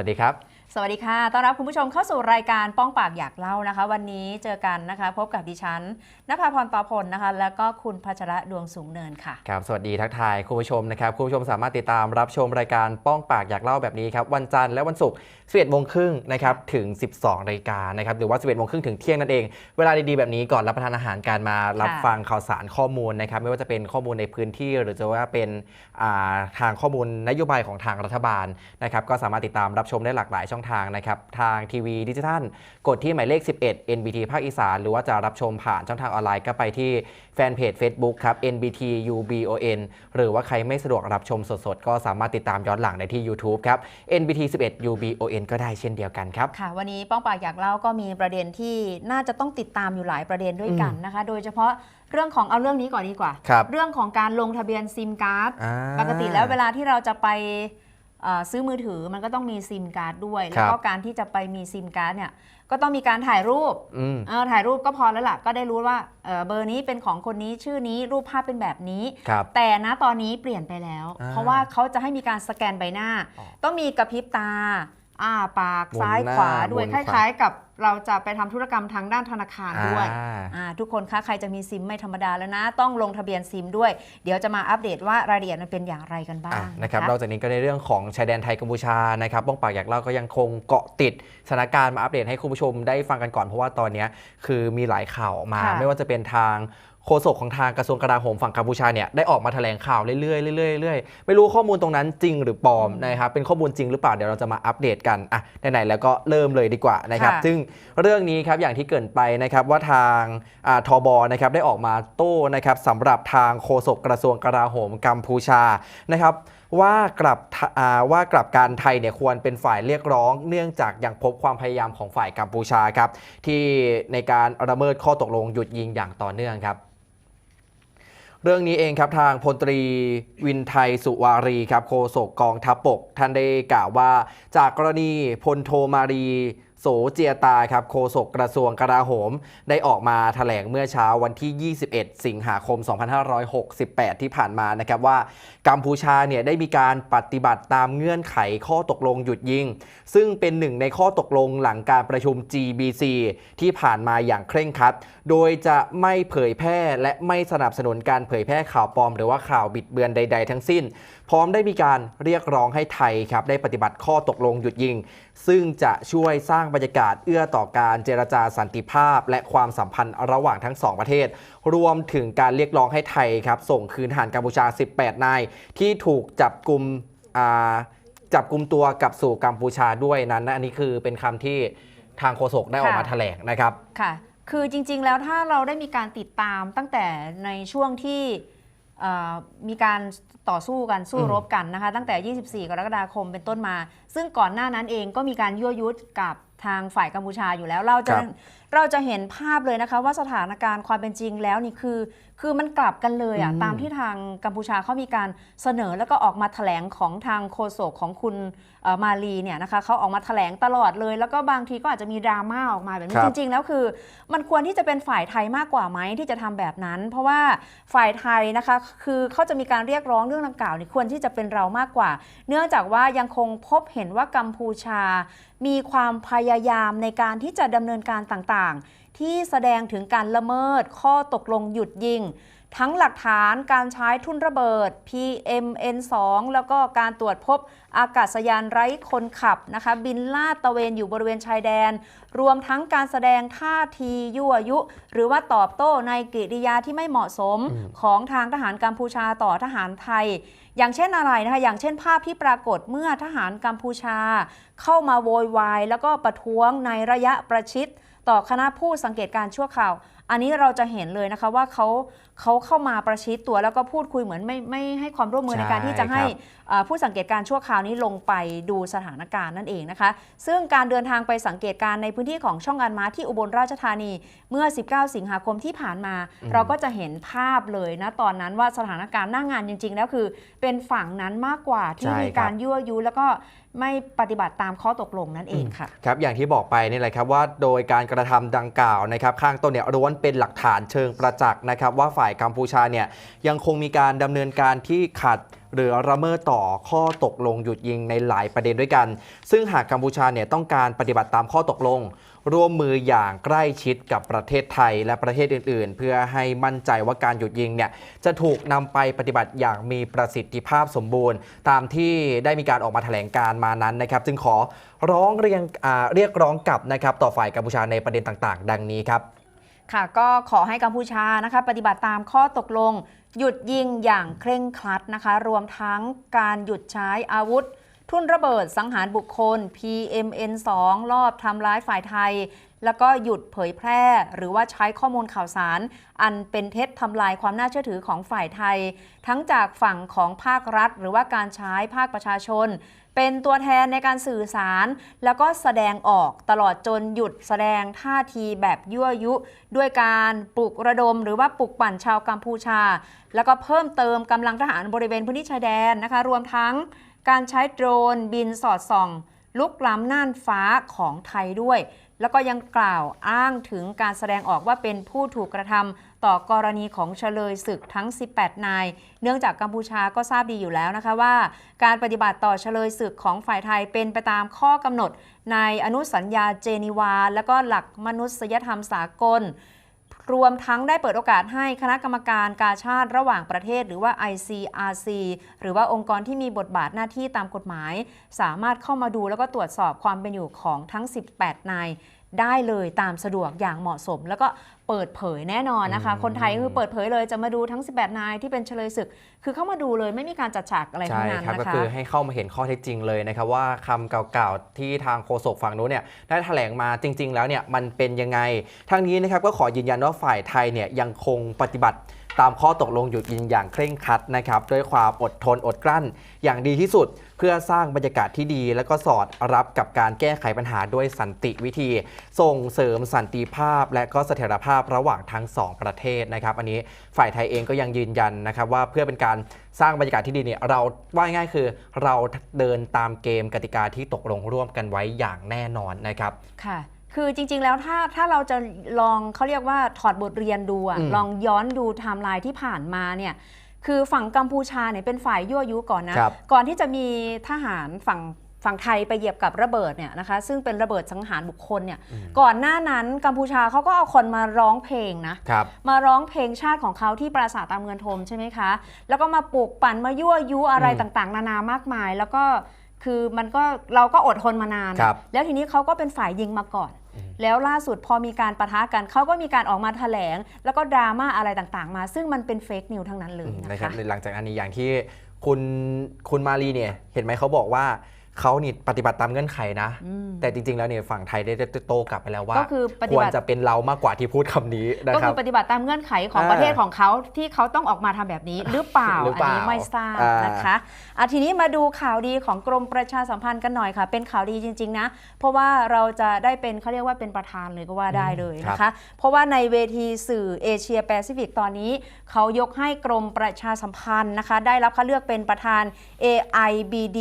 วัสดีครับ สวัสดีค่ะ ต้อนรับคุณผู้ชมเข้าสู่รายการป้องปากอยากเล่านะคะ วันนี้เจอกันนะคะ พบกับดิฉันนภาพรปาพลนะคะ แล้วก็คุณพัชระดวงสูงเนินค่ะ ครับ สวัสดีทักทายคุณผู้ชมนะครับ คุณผู้ชมสามารถติดตามรับชมรายการป้องปากอยากเล่าแบบนี้ครับ วันจันทร์และวันศุกร์11โมงครึ่งนะครับ ถึง 12นาฬิกานะครับ หรือว่า 11โมงครึ่งถึงเที่ยงนั่นเอง เวลาดีๆแบบนี้ก่อนรับประทานอาหารการมารับค่ะฟังข่าวสารข้อมูลนะครับ ไม่ว่าจะเป็นข้อมูลในพื้นที่ หรือจะว่าเป็นอ่าทางข้อมูลนโยบายของทางรัฐบาลนะครับ ก็สามารถติดตามรับชมได้หลากหลายช่องทางนะครับทางทีวีดิจิทัล กดที่หมายเลข 11 NBT ภาคอีสาน หรือว่าจะรับชมผ่านช่องทางออนไลน์ก็ไปที่แฟนเพจ Facebook ครับ NBT UBON หรือว่าใครไม่สะดวกรับชมสดๆ ก็สามารถติดตามย้อนหลังได้ที่ YouTube ครับ NBT 11 UBON ก็ได้เช่นเดียวกันครับค่ะ วันนี้ป้องปากอยากเล่าก็มีประเด็นที่น่าจะต้องติดตามอยู่หลายประเด็นด้วยกันนะคะ โดยเฉพาะเรื่องของเอาเรื่องนี้ก่อนดีกว่าครับเรื่องของการลงทะเบียนซิมการ์ดอ่าปกติแล้วเวลาที่เราจะไปเอ่อ ซื้อมือถือมันก็ต้องมีซิมการ์ดด้วย แล้วก็การที่จะไปมีซิมการ์ดเนี่ยก็ต้องมีการถ่ายรูปอืมเออถ่ายรูปก็พอแล้วล่ะ ก็ได้รู้ว่าเอ่อเบอร์นี้เป็นของคนนี้ชื่อนี้รูปภาพเป็นแบบนี้ครับแต่นะตอนนี้เปลี่ยนไปแล้วอ่าเพราะว่าเขาจะให้มีการสแกนใบหน้าอ๋อต้องมีกระพริบตา อ้าปากหมุนซ้ายหน้าขวาด้วยหมุนคขวาล้าย ๆ กับเราจะไปทำธุรกรรมทางด้านธนาคารด้วยอ่าอ่าทุกคนคะใครจะมีซิมไม่ธรรมดาแล้วนะ ต้องลงทะเบียนซิมด้วย เดี๋ยวจะมาอัปเดตว่ารายละเอียดมันเป็นอย่างไรกันบ้าอะงนะครับนอกจากนี้ก็ในเรื่องของชายแดนไทยกัมพูชานะครับป้องปากอยากเล่าก็ยังคงเกาะติดสถานการณ์มาอัปเดตให้คุณผู้ชมได้ฟังกันก่อนเพราะว่าตอนเนี้ยคือมีหลายข่าวออกมาค่ะไม่ว่าจะเป็นทาง โฆษกของทางกระทรวงกลาโหมฝั่งกัมพูชาเนี่ยได้ออกมาแถลงข่าวเรื่อยๆเรื่อยๆเรื่อยๆไม่รู้ข้อมูลตรงนั้นจริงหรือปลอมนะครับเป็นข้อมูลจริงหรือเปล่าเดี๋ยวเราจะมาอัปเดตกันอะไหนๆแล้วก็เริ่มเลยดีกว่านะครับค่ะซึ่งเรื่องนี้ครับอย่างที่เกรินไปนะครับว่าทางอ่าทบนะครับได้ออกมาโต้นะครับสำหรับทางโฆษกกระทรวงกลาโหมกัมพูชานะครับว่ากลับทะอ่าว่ากลับการไทยเนี่ยควรเป็นฝ่ายเรียกร้อง เนื่องจากยังพบความพยายามของฝ่ายกัมพูชาครับที่ในการละเมิดข้อตกลงหยุดยิงอย่างต่อเนื่องครับ เรื่องนี้เองครับทางพลตรีวินไทยสุวารีครับโฆษกกองทัพบกท่านได้กล่าวว่า จากกรณีพลโทมารี โสเจียตาครับโฆษกกระทรวงกลาโหม ได้ออกมาแถลงเมื่อเช้าวันที่ 21 สิงหาคม 2568 ที่ผ่านมานะครับว่า กัมพูชาเนี่ยได้มีการปฏิบัติตามเงื่อนไขข้อตกลงหยุดยิง ซึ่งเป็นหนึ่งในข้อตกลงหลังการประชุม GBC ที่ผ่านมาอย่างเคร่งครัด โดยจะไม่เผยแพร่และไม่สนับสนุนการเผยแพร่ข่าวปลอมหรือว่าข่าวบิดเบือนใด ๆ ทั้งสิ้น พร้อมได้มีการเรียกร้องให้ไทยครับได้ปฏิบัติข้อตกลงหยุดยิง ซึ่งจะช่วยสร้างบรรยากาศเอื้อต่อการเจรจาสันติภาพ และความสัมพันธ์ระหว่างทั้งสองประเทศ รวมถึงการเรียกร้องให้ไทยครับส่งคืนทหารกัมพูชา 18 นาย ที่ถูกจับกลุ่มจับกลุ่มตัวกลับสู่กัมพูชาด้วยนั้นนะอันนี้คือเป็นคำที่ทางโฆษกได้ออกมาแถลงนะครับค่ะ คือจริงๆแล้วถ้าเราได้มีการติดตามตั้งแต่ในช่วงที่ มีการต่อสู้กันสู้รบกันนะคะ ตั้งแต่ 24 กรกฎาคมเป็นต้นมา ซึ่งก่อนหน้านั้นเองก็มีการยั่วยุกับ ทางฝ่ายกัมพูชาอยู่แล้วเราจะครับเราจะเห็นภาพเลยนะคะ ว่าสถานการณ์ความเป็นจริงแล้วนี่คือ คือมันกลับกันเลยอะอืม ตามที่ทางกัมพูชาเขามีการเสนอแล้วก็ออกมาแถลงของทางโฆษกของคุณเอ่อมาลีเนี่ยนะคะเขาออกมาแถลงตลอดเลย แล้วก็บางทีก็อาจจะมีดราม่าออกมาแบบนี้ครัจบริง ๆ แล้วคือ มันควรที่จะเป็นฝ่ายไทยมากกว่าไหมที่จะทำแบบนั้น เพราะว่าฝ่ายไทยนะคะคือเขาจะมีการเรียกร้องเรื่องดังกล่าวนี่ควรที่จะเป็นเรามากกว่า เนื่องจากว่ายังคงพบเห็นว่ากัมพูชา มีความพยายามในการที่จะดำเนินการต่างๆ ที่แสดงถึงการละเมิดข้อตกลงหยุดยิง ทั้งหลักฐานการใช้ทุ่นระเบิด PMN2 แล้วก็การตรวจพบอากาศยานไร้คนขับนะคะบินลาดตระเวนอยู่บริเวณชายแดน รวมทั้งการแสดงท่าทียั่วยุ หรือว่าตอบโต้ในกิริยาที่ไม่เหมาะสมอืมของทางทหารกัมพูชาต่อทหารไทย อย่างเช่นอะไรนะคะ อย่างเช่นภาพที่ปรากฏเมื่อทหารกัมพูชา เข้ามาโวยวายแล้วก็ประท้วงในระยะประชิดต่อคณะผู้สังเกตการณ์ชั่วข่าว อันนี้เราจะเห็นเลยนะคะว่าเขา เขาเข้ามาประชิดตัวแล้วก็พูดคุยเหมือนไม่ไม่ให้ความร่วมมือใช่ในการที่จะให้ครับ เอ่อผู้สังเกตการณ์ชั่วคราวนี้ลงไปดูสถานการณ์นั่นเองนะคะ ซึ่งการเดินทางไปสังเกตการณ์ในพื้นที่ของช่องอันม้าที่อุบลราชธานีเมื่อ 19 สิงหาคมที่ผ่านมาอืมเราก็จะเห็นภาพเลยนะตอนนั้นว่าสถานการณ์หน้างานจริง ๆ แล้วคือ เป็นฝั่งนั้นมากกว่าที่ใช่มีครับ การยั่วยุแล้วก็ ไม่ปฏิบัติตามข้อตกลงนั่นเองค่ะครับอย่างที่บอกไปนี่แหละครับว่าโดยการกระทำดังกล่าวนะครับ ข้างต้นเนี่ยล้วนเป็นหลักฐานเชิงประจักษ์นะครับ ว่าฝ่ายกัมพูชาเนี่ยยังคงมีการดำเนินการที่ขัดหรือละเมิดต่อข้อตกลงหยุดยิงในหลายประเด็นด้วยกัน ซึ่งหากกัมพูชาเนี่ยต้องการปฏิบัติตามข้อตกลง ร่วมมืออย่างใกล้ชิดกับประเทศไทยและประเทศอื่น ๆ เพื่อให้มั่นใจว่าการหยุดยิงเนี่ยจะถูกนำไปปฏิบัติอย่างมีประสิทธิภาพสมบูรณ์ ตามที่ได้มีการออกมาแถลงการมานั้นนะครับจึงขอร้องเรียงเรียกร้องกลับนะครับต่อฝ่ายกัมพูชาในประเด็นต่าง ๆ ดังนี้ครับค่ะก็ขอให้กัมพูชานะคะปฏิบัติตามข้อตกลง หยุดยิงอย่างเคร่งครัดนะคะ รวมทั้งการหยุดใช้อาวุธ ทุ่นระเบิดสังหารบุคคล PMN2 รอบทำร้ายฝ่ายไทย แล้วก็หยุดเผยแพร่ หรือว่าใช้ข้อมูลข่าวสาร อันเป็นเท็จทำลายความน่าเชื่อถือของฝ่ายไทย ทั้งจากฝั่งของภาครัฐ หรือว่าการใช้ภาคประชาชน เป็นตัวแทนในการสื่อสาร แล้วก็แสดงออกตลอดจนหยุดแสดงท่าทีแบบยั่วยุ ด้วยการปลุกระดม หรือว่าปลุกปั่นชาวกัมพูชา แล้วก็เพิ่มเติมกำลังทหารบริเวณพื้นที่ชายแดนนะคะรวมทั้ง การใช้โดรนบินสอดส่อง ลุกล้ำน่านฟ้าของไทยด้วย แล้วก็ยังกล่าวอ้างถึงการแสดงออกว่าเป็นผู้ถูกกระทำต่อกรณีของเฉลยศึกทั้ง 18 นาย เนื่องจากกัมพูชาก็ทราบดีอยู่แล้วนะคะว่า การปฏิบัติต่อเฉลยศึกของฝ่ายไทยเป็นไปตามข้อกำหนด ในอนุสัญญาเจนีวา และก็หลักมนุษยธรรมสากล รวมทั้งได้เปิดโอกาสให้คณะกรรมการกาชาติระหว่างประเทศ หรือว่า ICRC หรือว่าองค์กรที่มีบทบาทหน้าที่ตามกฎหมาย สามารถเข้ามาดูแล้วก็ตรวจสอบความเป็นอยู่ของทั้ง 18 นาย ได้เลยตามสะดวกอย่างเหมาะสม แล้วก็เปิดเผยแน่นอนนะคะอืมคนไทยก็คือเปิดเผยเลยจะมาดูทั้ง 18 นายที่เป็นเฉลยศึก คือเข้ามาดูเลยไม่มีการจัดฉากอะไรทั้ใช่งนั้นครับก็นะคะคือให้เข้ามาเห็นข้อเท็จจริงเลยนะครับว่าคำเก่าๆที่ทางโฆษกฝั่งนู้นเนี่ยได้แถลงมาจริง ๆ แล้วเนี่ยมันเป็นยังไงทั้งนี้นะครับก็ขอยืนยันว่าฝ่ายไทยเนี่ยยังคงปฏิบัติ ตามข้อตกลงหยุดยิงอย่างเคร่งครัดนะครับด้วยความอดทนอดกลั้น อย่างดีที่สุดเพื่อสร้างบรรยากาศที่ดี และก็สอดรับกับการแก้ไขปัญหาด้วยสันติวิธี ส่งเสริมสันติภาพ และก็เสถียรภาพระหว่างทั้งสองประเทศนะครับ อันนี้ฝ่ายไทยเองก็ยังยืนยันนะครับว่าเพื่อเป็นการสร้างบรรยากาศที่ดีเนี่ยเราว่าง่ายคือเราเดินตามเกมกติกาที่ตกลงร่วมกันไว้อย่างแน่นอนนะครับค่ะ คือจริง ๆ แล้วถ้าถ้าเราจะลองเขาเรียกว่าถอดบทเรียนดูอะอืมลองย้อนดูไทม์ไลน์ที่ผ่านมาเนี่ยคือฝั่งกัมพูชาเนี่ยเป็นฝ่ายยั่วยุก่อนนะครับก่อนที่จะมีทหารฝั่งฝั่งไทยไปเหยียบกับระเบิดเนี่ยนะคะซึ่งเป็นระเบิดสังหารบุคคลเนี่ยอืมก่อนหน้านั้นกัมพูชาเขาก็เอาคนมาร้องเพลงนะครับมาร้องเพลงชาติของเขาที่ปราสาทตามเงินทมใช่ไหมคะ แล้วก็มาปลูกปั่นมายั่วยุอะไรอืมต่างๆ นานามากมาย แล้วก็คือมันก็เราก็อดทนมานานครับแล้วทีนี้เขาก็เป็นฝ่ายยิงมาก่อนอืม แล้วล่าสุดพอมีการประทะกันเขาก็มีการออกมาแถลง แล้วก็ดราม่าอะไรต่างๆ มา ซึ่งมันเป็นเฟกนิวทั้งนั้นเลยอืมนะนะครับคะหลังจากอันนี้อย่างที่คุณคุณมารีเนี่ยเห็นไหมเขาบอกว่า เขานี่ปฏิบัติตามเงื่อนไขนะอืมแต่จริง ๆ แล้วเนี่ยฝั่งไทยได้โต้กลับไปแล้วว่าก็คือปฏิควรบัติจะเป็นเรามากกว่าที่พูดคำนี้นะก็ครัคืบ อปฏิบัติตามเงื่อนไขของอ่าประเทศของเขาที่เขาต้องออกมาทำแบบนี้ หรือเปล่าหรืออัเปนล่านี้ไม่ทราบอ่าน นะคะอะทีนี้มาดูข่าวดีของกรมประชาสัมพันธ์กันหน่อยค่ะ เป็นข่าวดีจริง ๆ นะ เพราะว่าเราจะได้เป็นเขาเรียกว่าเป็นประธานเลยก็ว่าได้เลยนะคะ เพราะว่าในเวทีสื่อเอเชียแปซิฟิกตอนนี้เขายกให้กรมประชาสัมพันธ์นะคะ ได้รับคัดเลือกเป็นประธาน AIBD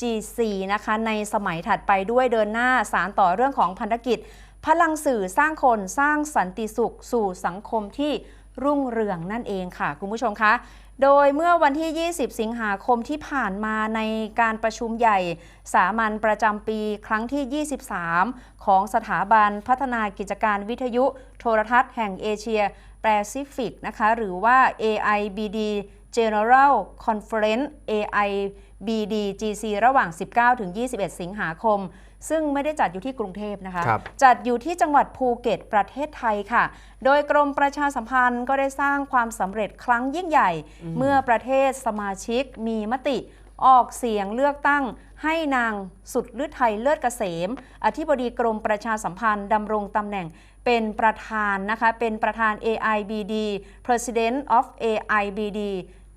G4 นะคะในสมัยถัดไปด้วยเดินหน้าสารต่อเรื่องของพันธกิจ พลังสื่อสร้างคนสร้างสันติสุข สู่สังคมที่รุ่งเรืองนั่นเองค่ะ คุณผู้ชมคะโดยเมื่อวันที่ 20 สิงหาคมที่ผ่านมาในการประชุมใหญ่ สามัญประจำปีครั้งที่ 23 ของสถาบันพัฒนากิจการวิทยุ โทรทัศน์แห่งเอเชียแปซิฟิกนะคะ หรือว่า AIBD General Conference AIBD GC ระหว่าง 19-21 สิงหาคม ซึ่งไม่ได้จัดอยู่ที่กรุงเทพนะคะครับจัดอยู่ที่จังหวัดภูเก็ตประเทศไทยค่ะ โดยกรมประชาสัมพันธ์ก็ได้สร้างความสำเร็จครั้งยิ่งใหญ่ เมื่อประเทศสมาชิกมีมติออกเสียงเลือกตั้งให้นางสุดฤทัยเลิศเกษม อธิบดีกรมประชาสัมพันธ์ดำรงตำแหน่งเป็นประธานนะคะ เป็นประธาน AIBD President of AIBD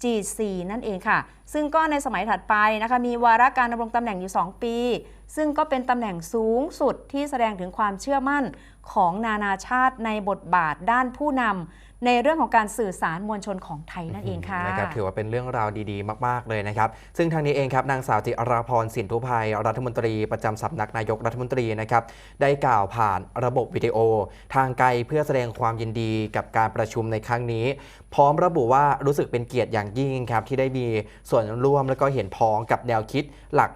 G4 นั่นเองค่ะ ซึ่งก็ในสมัยถัดไปนะคะมีวาระการดำรงตำแหน่งอยู่ 2 ปี ซึ่งก็เป็นตำแหน่งสูงสุดที่แสดงถึงความเชื่อมั่นของนานาชาติในบทบาทด้านผู้นำในเรื่องของการสื่อสารมวลชนของไทยนั่นเองค่ะนะครับถือว่าเป็นเรื่องราวดีๆ มากๆเลยนะครับ ซึ่งทางนี้เองครับนางสาวจิราพรสินทุภัยรัฐมนตรีประจำสำนักนายกรัฐมนตรีนะครับได้กล่าวผ่านระบบวิดีโอ ทางไกลเพื่อแสดงความยินดีกับการประชุมในครั้งนี้พร้อมระบุว่ารู้สึกเป็นเกียรติอย่างยิ่งครับที่ได้มีส่วนร่วมและก็เห็นพ้องกับแนวคิดหลัก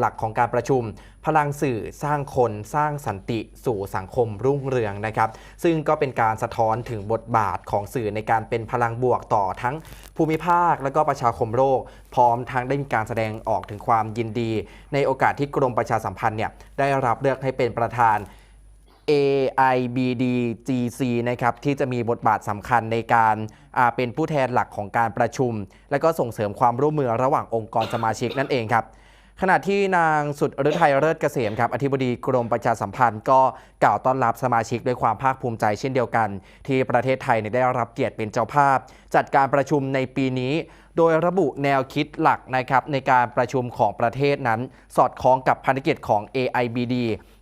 หลักของการประชุม พลังสื่อสร้างคนสร้างสันติสู่สังคมรุ่งเรืองนะครับ ซึ่งก็เป็นการสะท้อนถึงบทบาทของสื่อในการเป็นพลังบวกต่อทั้งภูมิภาคและก็ประชาคมโลก พร้อมทั้งได้มีการแสดงออกถึงความยินดี ในโอกาสที่กรมประชาสัมพันธ์เนี่ยได้รับเลือกให้เป็นประธาน AIBDGC นะครับที่จะมีบทบาทสำคัญในการเป็นผู้แทนหลักของการประชุม และก็ส่งเสริมความร่วมมือระหว่างองค์กรสมาชิกนั่นเองครับขณะที่นางสุดฤทัยเลิศเกษมครับอธิบดีกรมประชาสัมพันธ์ก็กล่าวต้อนรับสมาชิกด้วยความภาคภูมิใจเช่นเดียวกัน ที่ประเทศไทยเนี่ยได้รับเกียรติเป็นเจ้าภาพ จัดการประชุมในปีนี้ โดยระบุแนวคิดหลักนะครับในการประชุมของประเทศนั้น สอดคล้องกับภารกิจของ AIBD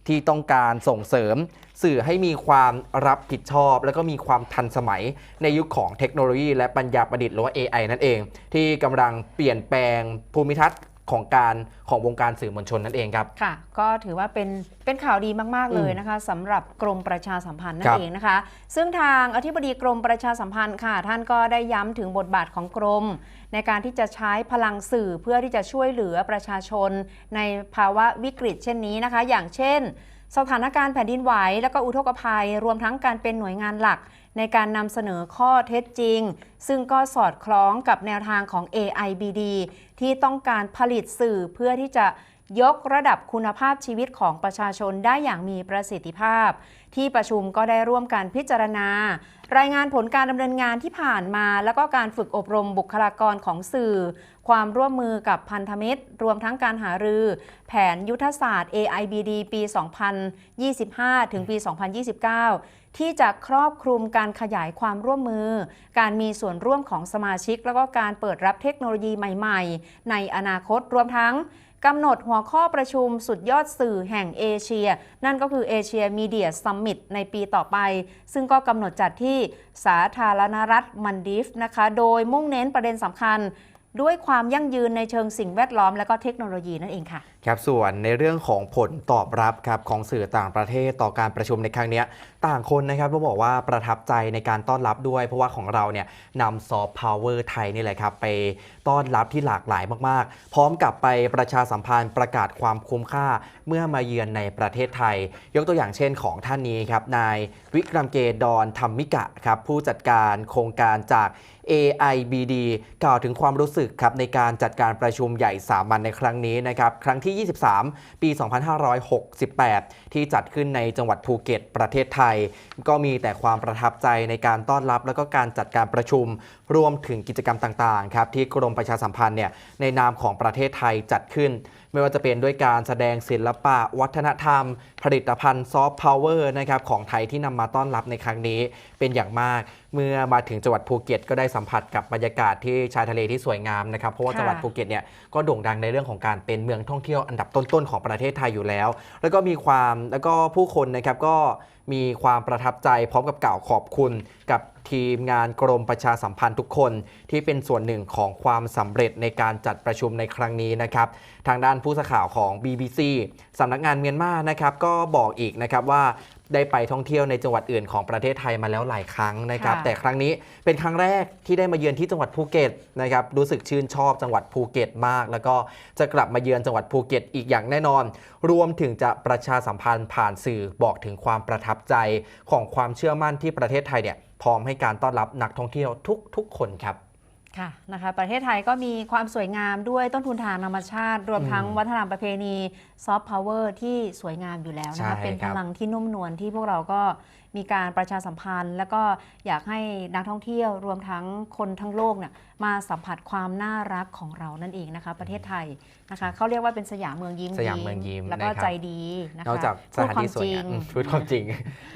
ที่ต้องการส่งเสริม สื่อให้มีความรับผิดชอบ และก็มีความทันสมัยในยุคของเทคโนโลยี และปัญญาประดิษฐ์หรือว่า AI นั่นเอง ที่กำลังเปลี่ยนแปลงภูมิทัศน์ ของการของวงการสื่อมวลชนนั่นเองครับค่ะ ก็ถือว่าเป็นเป็นข่าวดีมากๆเลยอืมนะคะสำหรับกรมประชาสัมพันธ์นั่ครันบเองนะคะ ซึ่งทางอธิบดีกรมประชาสัมพันธ์ค่ะ ท่านก็ได้ย้ำถึงบทบาทของกรม ในการที่จะใช้พลังสื่อเพื่อที่จะช่วยเหลือประชาชน ในภาวะวิกฤตเช่นนี้นะคะ อย่างเช่น สถานการณ์แผ่นดินไหว แล้วก็อุทกภัย รวมทั้งการเป็นหน่วยงานหลัก ในการนำเสนอข้อเท็จจริง ซึ่งก็สอดคล้องกับแนวทางของ AIBD ที่ต้องการผลิตสื่อเพื่อที่จะยกระดับคุณภาพชีวิตของประชาชนได้อย่างมีประสิทธิภาพ ที่ประชุมก็ได้ร่วมกันพิจารณา รายงานผลการดำเนินงานที่ผ่านมา แล้วก็การฝึกอบรมบุคลากรของสื่อ ความร่วมมือกับพันธมิตร รวมทั้งการหารือ แผนยุทธศาสตร์ AIBD ปี 2025 ถึงปี 2029 ที่จะครอบคลุมการขยายความร่วมมือ การมีส่วนร่วมของสมาชิก แล้วก็การเปิดรับเทคโนโลยีใหม่ ๆ ในอนาคตรวมทั้ง กำหนดหัวข้อประชุมสุดยอดสื่อแห่งเอเชีย นั่นก็คือเอเชียมีเดียซัมมิตในปีต่อไป ซึ่งก็กำหนดจัดที่สาธารณรัฐมันดิฟนะคะ โดยมุ่งเน้นประเด็นสำคัญ ด้วยความยั่งยืนในเชิงสิ่งแวดล้อมและก็เทคโนโลยีนั่นเองค่ะ ครับส่วนในเรื่องของผลตอบรับครับของสื่อต่างประเทศต่อการประชุมในครั้งนี้ต่างคนนะครับต้องบอกว่าประทับใจในการต้อนรับด้วย เพราะว่าของเราเนี่ยนำซอฟต์พาวเวอร์ไทยนี่แหละครับไปต้อนรับที่หลากหลายมากๆ พร้อมกับไปประชาสัมพันธ์ประกาศความคุ้มค่าเมื่อมาเยือนในประเทศไทย ยกตัวอย่างเช่นของท่านนี้ครับนายวิกรัมเกดอนธรรมิกะครับผู้จัดการโครงการจาก AIBD กล่าวถึงความรู้สึกครับในการจัดการประชุมใหญ่สามัญในครั้งนี้นะครับครั้งที่23 ปี 2568 ที่จัดขึ้นในจังหวัดภูเก็ต ประเทศไทย ก็มีแต่ความประทับใจในการต้อนรับ แล้วก็การจัดการประชุม รวมถึงกิจกรรมต่างๆครับที่กรมประชาสัมพันธ์เนี่ยในนามของประเทศไทยจัดขึ้น ไม่ว่าจะเป็นด้วยการแสดงศิลปะ วัฒนธรรม ผลิตภัณฑ์ซอฟต์พาวเวอร์นะครับของไทยที่นำมาต้อนรับในครั้งนี้เป็นอย่างมาก เมื่อมาถึงจังหวัดภูเก็ตก็ได้สัมผัสกับบรรยากาศที่ชายทะเลที่สวยงามนะครับเพราะว่าค่ะจังหวัดภูเก็ตเนี่ยก็โด่งดังในเรื่องของการเป็นเมืองท่องเที่ยวอันดับต้นๆของประเทศไทยอยู่แล้ว แล้วก็มีความแล้วก็ผู้คนนะครับก็มีความประทับใจพร้อมกับกล่าวขอบคุณกับ ทีมงานกรมประชาสัมพันธ์ทุกคน ที่เป็นส่วนหนึ่งของความสำเร็จในการจัดประชุมในครั้งนี้นะครับทางด้านผู้สื่อข่าวของ BBC สำนักงานเมียนมานะครับก็บอกอีกนะครับว่าได้ไปท่องเที่ยวในจังหวัดอื่นของประเทศไทยมาแล้วหลายครั้งนะครับค่ะแต่ครั้งนี้เป็นครั้งแรกที่ได้มาเยือนที่จังหวัดภูเก็ตนะครับรู้สึกชื่นชอบจังหวัดภูเก็ตมาก แล้วก็จะกลับมาเยือนจังหวัดภูเก็ตอีกอย่างแน่นอน รวมถึงจะประชาสัมพันธ์ผ่านสื่อบอกถึงความประทับใจของความเชื่อมั่นที่ประเทศไทยเนี่ย พร้อมให้การต้อนรับนักท่องเที่ยวทุก ๆ คนครับค่ะนะคะประเทศไทยก็มีความสวยงามด้วยต้นทุนทางธรรมชาติ รวมทั้งอืมวัฒนธรรมประเพณีซอฟต์พาวเวอร์ที่สวยงามอยู่แล้วนะใช่คะเป็นครัพบลังที่นุ่มนวลที่พวกเราก็ มีการประชาสัมพันธ์ แล้วก็อยากให้นักท่องเที่ยวรวมทั้งคนทั้งโลกเนี่ยมาสัมผัสความน่ารักของเรานั่นเองนะคะ ประเทศไทยนะคะเขาเรียกว่าเป็นสยามเมืองยิ้มสยามเมืองยิ้มแล้วก็นะครับใจดีนะคะนอกจากสถานที่สวยพูดควมจริงามงอืมพูดความจริง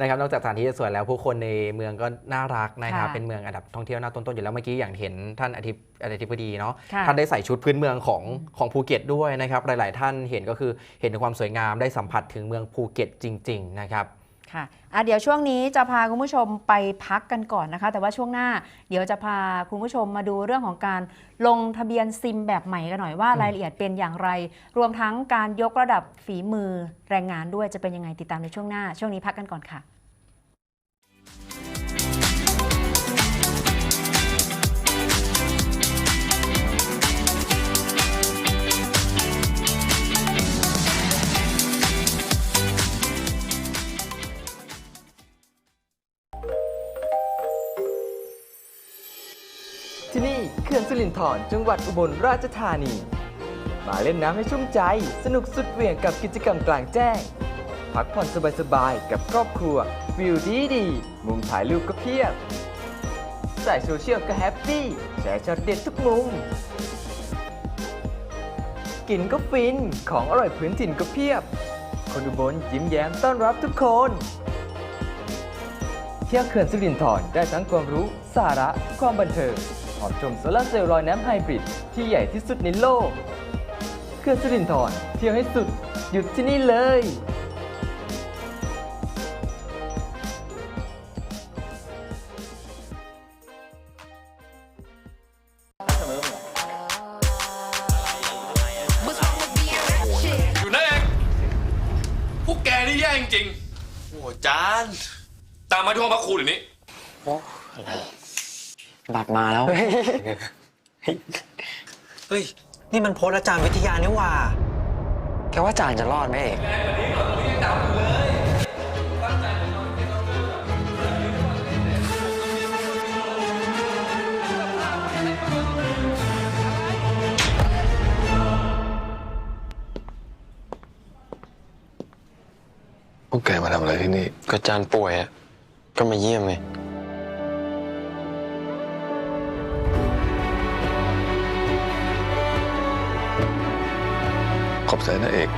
นะครับนอกจากสถานที่จะสวยแล้วผู้คนในเมืองก็น่ารักนะครับค่ะเป็นเมืองอันดับท่องเที่ยวน่าต้นๆอยู่แล้วเมื่อกี้อย่างเห็นท่านอธิบอธิบดีเนาะค่ะท่านได้ใส่ชุดพื้นเมืองของของภูเก็ตด้วยนะครับหลาย ๆ ท่านเห็นก็คือเห็นถึงความสวยงามได้สัมผัสถึงเมืองภูเก็ตจริง ๆ นะครับ ค่ะอะเดี๋ยวช่วงนี้จะพาคุณผู้ชมไปพักกันก่อนนะคะ แต่ว่าช่วงหน้าเดี๋ยวจะพาคุณผู้ชมมาดูเรื่องของการลงทะเบียนซิมแบบใหม่กันหน่อยว่าอืมรายละเอียดเป็นอย่างไร รวมทั้งการยกระดับฝีมือแรงงานด้วยจะเป็นยังไงติดตามในช่วงหน้า ช่วงนี้พักกันก่อนค่ะ นสิรินธรจังหวัดอุบลราชธานี มาเล่นน้ำให้ชุ่มใจ สนุกสุดเหวี่ยงกับกิจกรรมกลางแจ้ง พักผ่อนสบายๆกับครอบครัว วิวดีดี มุมถ่ายรูปก็เพียบใส่โซเชียลก็แฮปปี้แชร์ช็อตเด็ดทุกมุม กินก็ฟิน ของอร่อยพื้นถิ่นก็เพียบ คนอุบลยิ้มแย้มต้อนรับทุกคน เที่ยวเขื่อนสิรินธรได้ทั้งความรู้ สาระ ความบันเทิง หอมชมโซลาร์เซลล์ลอยน้ำไฮบริดที่ใหญ่ที่สุดในโลกเขื่อนสิรินธรเที่ยวให้สุด หยุดที่นี่เลยอยู่นั่นเองพวกแกนี่แย่จริงโอ้จานๆตามมาที่ห้องพักครูเดี๋ยวนี้โอ้อะไร บัตรมาแล้ว เฮ้ย นี่มันโพสต์อาจารย์วิทยานี่หว่า แกว่าจานจะรอดไหมเอกพวกแกมาทำอะไรที่นี่ ก็จานป่วยอะก็มาเยี่ยมไง ขอบใจนะเอก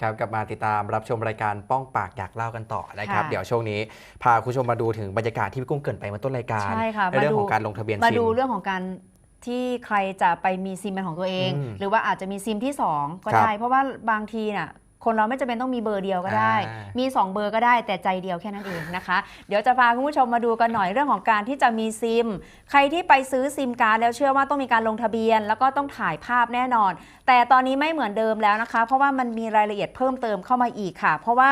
ครับกลับมาติดตามรับชมรายการป้องปากอยากเล่ากันต่อนะครับ ค่ะ เดี๋ยวช่วงนี้พาคุณผู้ชมมาดูถึงบรรยากาศที่พี่กุ้งเกรินไปเมาต้นรายการใช่ค่ะในเรื่องมาดูของการลงทะเบียนมาซิมดูเรื่องของการที่ใครจะไปมีซิมเป็นของตัวเอง อืมหรือว่าอาจจะมีซิมที่ 2 ก็ครับ ได้ เพราะว่าบางทีน่ะ คนเราไม่จำเป็นต้องมีเบอร์เดียวก็ได้อ่ามีมี 2 เบอร์ก็ได้แต่ใจเดียวแค่นั้นเองนะคะ เดี๋ยวจะพาคุณผู้ชมมาดูกันหน่อยเรื่องของการที่จะมีซิม ใครที่ไปซื้อซิมการ์ดแล้วเชื่อว่าต้องมีการลงทะเบียน แล้วก็ต้องถ่ายภาพแน่นอน แต่ตอนนี้ไม่เหมือนเดิมแล้วนะคะ เพราะว่ามันมีรายละเอียดเพิ่มเติมเข้ามาอีกค่ะ เพราะว่า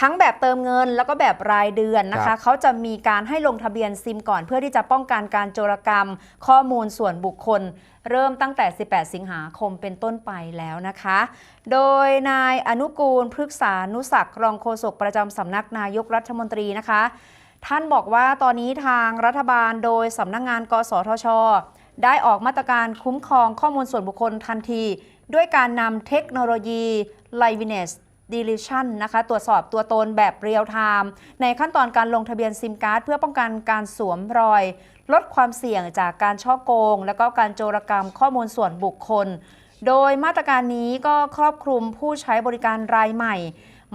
ทั้งแบบเติมเงินแล้วก็แบบรายเดือนนะครัคะบเขาจะมีการให้ลงทะเบียนซิมก่อน เพื่อที่จะป้องกันการโจรกรรม ข้อมูลส่วนบุคคล เริ่มตั้งแต่ 18 สิงหาคมเป็นต้นไปแล้วนะคะ โดยนายอนุกูลพฤกษานุศักดิ์รองโฆษกประจำสำนักนายกรัฐมนตรีนะคะ ท่านบอกว่าตอนนี้ทางรัฐบาลโดยสำนักงงาน กสทช ได้ออกมาตรการคุ้มครองข้อมูลส่วนบุคคลทันที ด้วยการนำเทคโนโลยี Liveness Deletion นะคะ ตรวจสอบตัวตนแบบเรียลไทม์ในขั้นตอนการลงทะเบียนซิมการ์ดเพื่อป้องกันการสวมรอย ลดความเสี่ยงจากการช่อโกง และก็การโจรกรรมข้อมูลส่วนบุคคล โดยมาตรการนี้ก็ครอบคลุมผู้ใช้บริการรายใหม่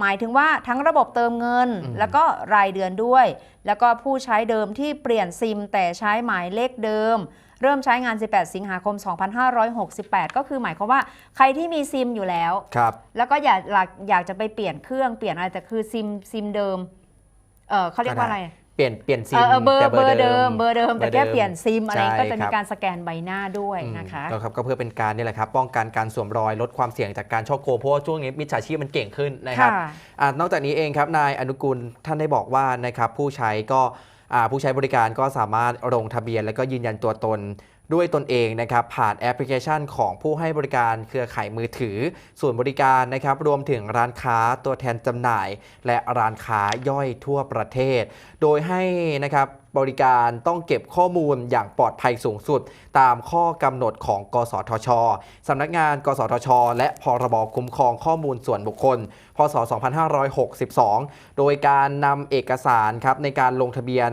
หมายถึงว่าทั้งระบบเติมเงินอืมแล้วก็รายเดือนด้วย แล้วก็ผู้ใช้เดิมที่เปลี่ยนซิมแต่ใช้หมายเลขเดิม เริ่มใช้งาน 18 สิงหาคม 2568 ก็คือหมายความว่าใครที่มีซิมอยู่แล้ว ครับ แล้วก็อยากอยากอยากจะไปเปลี่ยนเครื่องเปลี่ยนอะไรแต่คือซิมซิมเดิม เออเขาเรียกว่าอะไรเปลี่ยนเปลี่ยนซิเอมอเออเบอร์แต่เบอร์เดิมเบอร์เดิมแต่แค่บอร์เปลี่ยนซิมอะไรใช่ก็จะมีครับการสแกนใบหน้าด้วยอืมนะคะแล้วครับก็เพื่อเป็นการนี่แหละครับป้องกันการสวมรอยลดความเสี่ยงจากการช่อโกงเพราะว่าช่วงนี้มิจฉาชีพมันเก่งขึ้นนะครับค่ะอ่านอกจากนี้เองครับนายอนุกูลท่านได้บอกว่านะครับผู้ใช้ก็อ่า ผู้ใช้บริการก็สามารถลงทะเบียน และก็ยืนยันตัวตน ด้วยตนเองนะครับผ่านแอปพลิเคชันของผู้ให้บริการเครือข่ายมือถือ ส่วนบริการนะครับรวมถึงร้านค้าตัวแทนจำหน่าย และร้านค้าย่อยทั่วประเทศ โดยให้นะครับบริการต้องเก็บข้อมูลอย่างปลอดภัยสูงสุด ตามข้อกำหนดของ กสทช สำนักงาน กสทช และพรบคุ้มครองข้อมูลส่วนบุคคล พศ 2562 โดยการนำเอกสารครับในการลงทะเบียน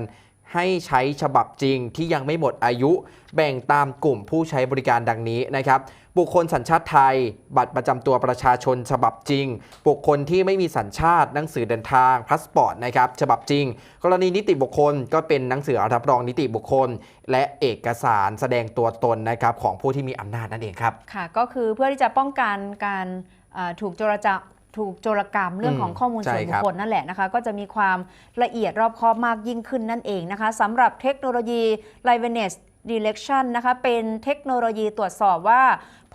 ให้ใช้ฉบับจริงที่ยังไม่หมดอายุ แบ่งตามกลุ่มผู้ใช้บริการดังนี้นะครับ บุคคลสัญชาติไทย บัตรประจำตัวประชาชนฉบับจริง บุคคลที่ไม่มีสัญชาติหนังสือเดินทางพาสปอร์ตนะครับฉบับจริง กรณีนิติบุคคลก็เป็นหนังสือรับรองนิติบุคคล และเอกสารแสดงตัวตนนะครับของผู้ที่มีอำนาจนั่นเองครับค่ะก็คือเพื่อที่จะป้องกันการถูกโจรจับ ถูกโจรกรรมเรื่องของข้อมูลส่วนใช่บุครัคบคลนั่นแหละนะคะ ก็จะมีความละเอียดรอบคอบมากยิ่งขึ้นนั่นเองนะคะสำหรับเทคโนโลยี liveness Detection นะคะเป็นเทคโนโลยีตรวจสอบว่า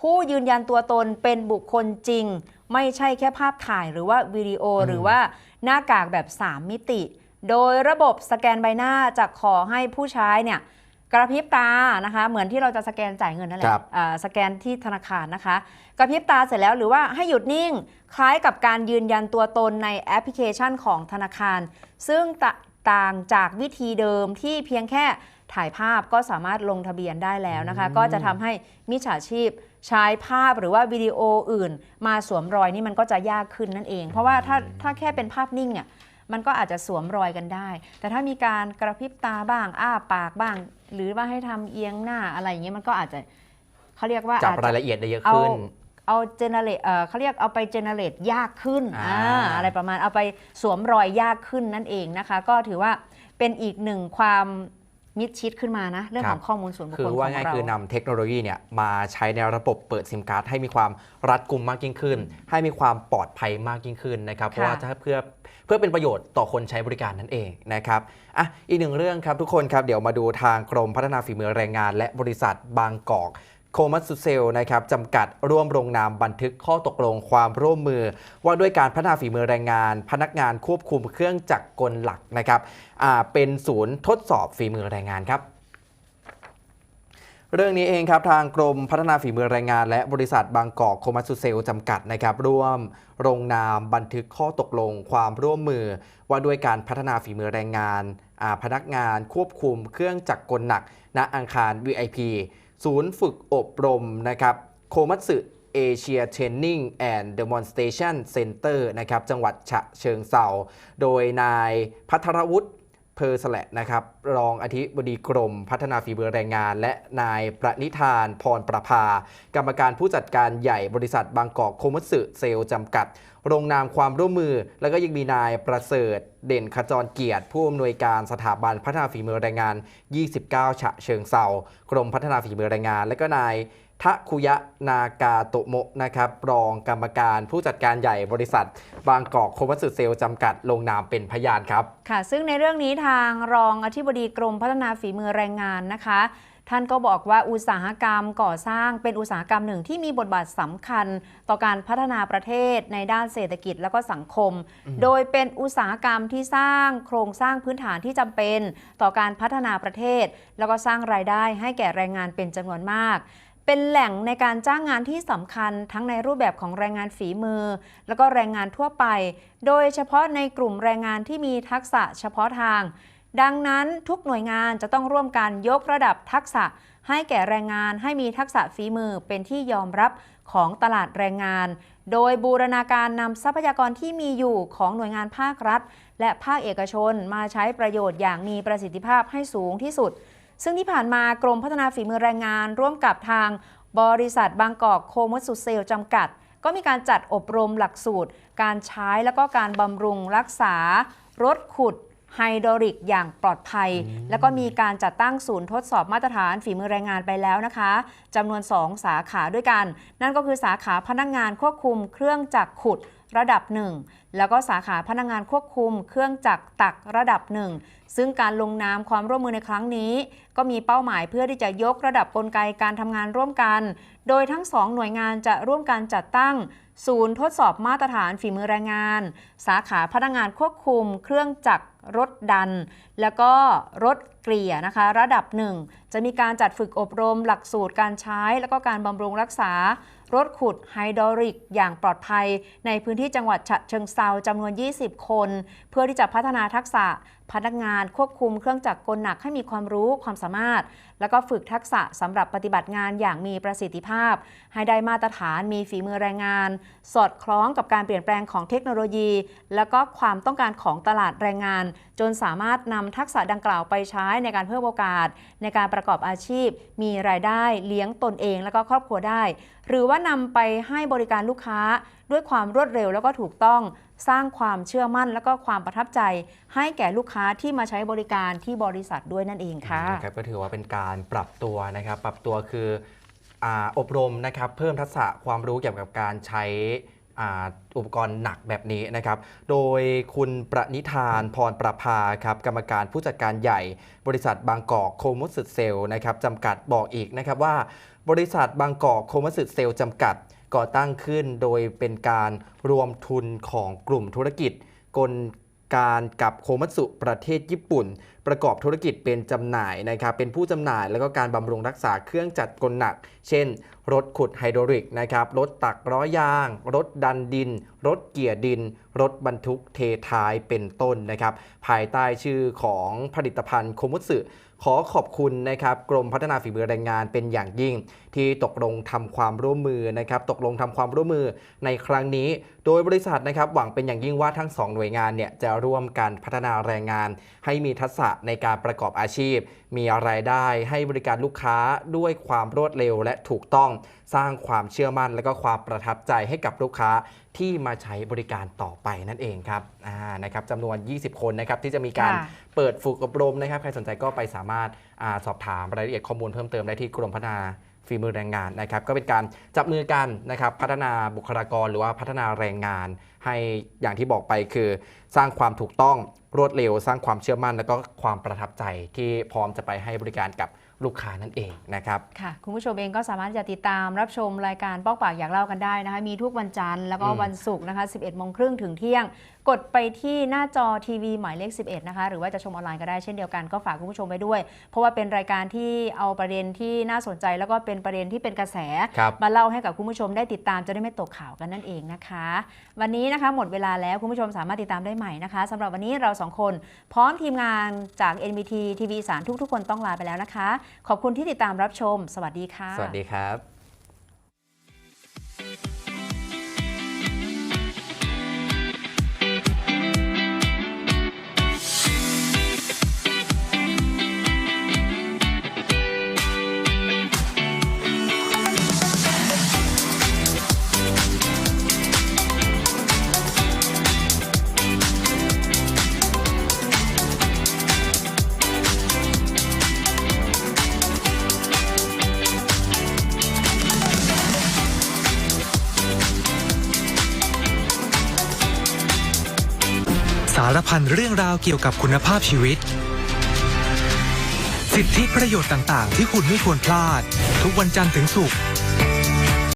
ผู้ยืนยันตัวตนเป็นบุคคลจริง ไม่ใช่แค่ภาพถ่ายหรือว่าวิดีโอหรือว่าหน้ากากแบบ 3 มิติ โดยระบบสแกนใบหน้าจะขอให้ผู้ใช้เนี่ย กระพริบตานะคะ เหมือนที่เราจะสแกนจ่ายเงินนั่นแหครัละบอ่าสแกนที่ธนาคารนะคะ กระพริบตาเสร็จแล้วหรือว่าให้หยุดนิ่ง คล้ายกับการยืนยันตัวตนในแอปพลิเคชันของธนาคาร ซึ่งตะต่างจากวิธีเดิมที่เพียงแค่ถ่ายภาพก็สามารถลงทะเบียนได้แล้วนะคะ ก็จะทำให้มิจฉาชีพใช้ภาพหรือว่าวิดีโออื่น มาสวมรอยนี่มันก็จะยากขึ้นนั่นเอง เพราะว่าถ้าถ้าแค่เป็นภาพนิ่งเนี่ยมันก็อาจจะสวมรอยกันได้ แต่ถ้ามีการกระพริบตาบ้าง อ้าปากบ้าง หรือว่าให้ทำเอียงหน้าอะไรอย่างเงี้ยมันก็อาจจะเขาเรียกว่าจับอาจรายจะละเอียดได้เยอะเอาขึ้น เอาเจเนเรตเอ่อเขาเรียกเอาไปเจเนเรตยากขึ้นอ่า อ่าอะไรประมาณเอาไปสวมรอยยากขึ้นนั่นเองนะคะ ก็ถือว่าเป็นอีกหนึ่งความ มิดชิดขึ้นมานะ เรื่องของข้อมูลส่วนบุคคืคลอของว่าง่ายเราคือนำเทคโนโลยีเนี่ยมาใช้ในระบบเปิดซิมการ์ดให้มีความรัดกุมมากยิ่งขึ้น ให้มีความปลอดภัยมากยิ่งขึ้นนะครับเพราะว่าจะเพื่อเพื่อเป็นประโยชน์ต่อคนใช้บริการนั่นเองนะครับอะอีกหนึ่งเรื่องครับทุกคนครับเดี๋ยวมาดูทางกรมพัฒนาฝีมือแรงงาน และบริษัทบางกอก โคมัตสุเซลนะครับจำกัดร่วมลงนามบันทึกข้อตกลงความร่วมมือ ว่าด้วยการพัฒนาฝีมือแรงงาน พนักงานควบคุมเครื่องจักรกลหลักนะครับเป็นศูนย์ทดสอบฝีมือแรงงานครับเรื่องนี้เองครับทางกรมพัฒนาฝีมือแรงงาน และบริษัทบางกอกโคมัสุเซลจำกัดนะครับร่วมลงนามบันทึกข้อตกลงความร่วมมือ ว่าด้วยการพัฒนาฝีมือแรงงาน พนักงานควบคุมเครื่องจักรกลหนัก ณอังคาร VIP ศูนย์ฝึกอบรมนะครับโคมัตสึเอเชียเทรนนิ่งแอนด์เดมอนสเตชันเซ็นเตอร์นะครับจังหวัดฉะเชิงเซาโดยนายพัทรวุฒิ เพอร์สแลตนะครับ รองอธิบดีกรม พัฒนาฝีมือแรงงาน และนายประนิธานพรประภา กรรมการผู้จัดการใหญ่บริษัทบางกอกโคมัตสึเซลจำกัด ลงนามความร่วมมือ แล้วก็ยังมีนายประเสริฐ เด่นขจรเกียรติ ผู้อำนวยการสถาบันพัฒนาฝีมือแรงงาน 29 ฉะเชิงเซากรมพัฒนาฝีมือแรงงาน และก็นาย ทะคุยะนากาโตโมะนะครับรองกรรมการผู้จัดการใหญ่บริษัท บางกอกโคมัตสึเซลล์จำกัดลงนามเป็นพยานครับ ค่ะ ซึ่งในเรื่องนี้ทางรองอธิบดีกรมพัฒนาฝีมือแรงงานนะคะ ท่านก็บอกว่าอุตสาหกรรมก่อสร้างเป็นอุตสาหกรรมหนึ่งที่มีบทบาทสำคัญ ต่อการพัฒนาประเทศในด้านเศรษฐกิจและก็สังคม โดยเป็นอุตสาหกรรมที่สร้างโครงสร้างพื้นฐานที่จำเป็น ต่อการพัฒนาประเทศ แล้วก็สร้างรายได้ให้แก่แรงงานเป็นจำนวนมาก เป็นแหล่งในการจ้างงานที่สำคัญทั้งในรูปแบบของแรงงานฝีมือ แล้วก็แรงงานทั่วไป โดยเฉพาะในกลุ่มแรงงานที่มีทักษะเฉพาะทาง ดังนั้นทุกหน่วยงานจะต้องร่วมกันยกระดับทักษะ ให้แก่แรงงานให้มีทักษะฝีมือเป็นที่ยอมรับของตลาดแรงงาน โดยบูรณาการนำทรัพยากรที่มีอยู่ของหน่วยงานภาครัฐ และภาคเอกชนมาใช้ประโยชน์อย่างมีประสิทธิภาพให้สูงที่สุด ซึ่งที่ผ่านมากรมพัฒนาฝีมือแรงงาน ร่วมกับทางบริษัทบางกอกโคมัตสุเซลจำกัด ก็มีการจัดอบรมหลักสูตร การใช้แล้วก็การบำรุงรักษารถขุดไฮดรอลิกอย่างปลอดภัย แล้วก็มีการจัดตั้งศูนย์ทดสอบมาตรฐานฝีมือแรงงานไปแล้วนะคะจำนวน 2 สาขาด้วยกัน นั่นก็คือสาขาพนักงานควบคุมเครื่องจักรขุดระดับหนึ่ง แล้วก็สาขาพนักงานควบคุม เครื่องจักรตักระดับหนึ่งซึ่งการลงนามความร่วมมือในครั้งนี้ ก็มีเป้าหมายเพื่อที่จะยกระดับกลไกการทำงานร่วมกัน โดยทั้งสองหน่วยงานจะร่วมกันจัดตั้ง ศูนย์ทดสอบมาตรฐานฝีมือแรงงาน สาขาพนักงานควบคุม เครื่องจักรรถดัน แล้วก็รถเกลี่ยนะคะ ระดับหนึ่งจะมีการจัดฝึกอบรมหลักสูตรการใช้ แล้วก็การบำรุงรักษารถขุดไฮดรอลิกอย่างปลอดภัย ในพื้นที่จังหวัดฉะเชิงเซาจำนวน 20 คน เพื่อที่จะพัฒนาทักษะพนักงานควบคุมเครื่องจักรกลหนักให้มีความรู้ความสามารถ แล้วก็ฝึกทักษะสำหรับปฏิบัติงานอย่างมีประสิทธิภาพ ให้ได้มาตรฐานมีฝีมือแรงงาน สอดคล้องกับการเปลี่ยนแปลงของเทคโนโลยี แล้วก็ความต้องการของตลาดแรงงาน จนสามารถนำทักษะดังกล่าวไปใช้ในการเพิ่มโอกาส ในการประกอบอาชีพ มีรายได้เลี้ยงตนเอง แล้วก็ครอบครัวได้ หรือว่านำไปให้บริการลูกค้าด้วยความรวดเร็วแล้วก็ถูกต้องสร้างความเชื่อมั่นแล้วก็ความประทับใจ ให้แก่ลูกค้าที่มาใช้บริการที่บริษัทด้วยนั่นเองค่ะครับก็ถือว่าเป็นการปรับตัวนะครับ ปรับตัวคืออบรมนะครับ เพิ่มทักษะความรู้เกี่ยวกับการใช้อุปกรณ์หนักแบบนี้นะครับ โดยคุณประนิธานพรประภาครับกรรมการผู้จัดการใหญ่ บริษัทบางกอกโคมุสเซลนะครับจำกัดบอกอีกนะครับว่า บริษัทบางกอกโคมัสเซลจำกัด ก่อตั้งขึ้นโดยเป็นการรวมทุนของกลุ่มธุรกิจกลการกับโคมัตสุประเทศญี่ปุ่น ประกอบธุรกิจเป็นจำหน่ายนะครับเป็นผู้จำหน่ายแล้วก็การบำรุงรักษาเครื่องจักรกลหนัก เช่น รถขุดไฮดรอลิกนะครับรถตักล้อยาง รถดันดิน รถเกียร์ดิน รถบรรทุกเทท้ายเป็นต้นนะครับภายใต้ชื่อของผลิตภัณฑ์โคมุตสึขอขอบคุณนะครับกรมพัฒนาฝีมือแรงงานเป็นอย่างยิ่ง ที่ตกลงทำความร่วมมือนะครับตกลงทำความร่วมมือในครั้งนี้ โดยบริษัทนะครับหวังเป็นอย่างยิ่งว่าทั้งสองหน่วยงานเนี่ยจะร่วมกันพัฒนาแรงงาน ให้มีทักษะในการประกอบอาชีพ มีรายได้ให้บริการลูกค้าด้วยความรวดเร็วและถูกต้องสร้างความเชื่อมั่น และก็ความประทับใจให้กับลูกค้าที่มาใช้บริการต่อไปนั่นเองครับอ่านะครับจำนวน 20 คนนะครับที่จะมีการเปิดฝึกอบรมนะครับ ใครสนใจก็ไปสามารถอาสอบถามรายละเอียดข้อมูลเพิ่มเติมได้ที่กรมพัฒนา ฝีมือแรงงานนะครับ ก็เป็นการจับมือกันนะครับ พัฒนาบุคลากรหรือว่าพัฒนาแรงงาน ให้อย่างที่บอกไปคือ สร้างความถูกต้องรวดเร็ว สร้างความเชื่อมั่น แล้วก็ความประทับใจที่พร้อมจะไปให้บริการกับลูกค้านั่นเองนะครับ ค่ะ คุณผู้ชมเองก็สามารถที่จะติดตามรับชมรายการป้อกปากอยากเล่ากันได้นะคะ มีทุกวันจันทร์แล้วก็อืมวันศุกร์นะคะ 11โมงครึ่งถึงเที่ยง กดไปที่หน้าจอทีวีหมายเลข 11 นะคะ หรือว่าจะชมออนไลน์ก็ได้เช่นเดียวกันก็ฝากคุณผู้ชมไว้ด้วย เพราะว่าเป็นรายการที่เอาประเด็นที่น่าสนใจ แล้วก็เป็นประเด็นที่เป็นกระแสครับมาเล่าให้กับคุณผู้ชมได้ติดตามจะได้ไม่ตกข่าวกันนั่นเองนะคะ วันนี้นะคะหมดเวลาแล้วคุณผู้ชมสามารถติดตามได้ใหม่นะคะสำหรับวันนี้เราสองคนพร้อมทีมงานจาก NBT ทีวีสารทุกๆ คนต้องลาไปแล้วนะคะ ขอบคุณที่ติดตามรับชม สวัสดีค่ะ สวัสดีครับ เรื่องราวเกี่ยวกับคุณภาพชีวิต สิทธิประโยชน์ต่าง ๆ ที่คุณไม่ควรพลาด ทุกวันจันทร์ถึงศุกร์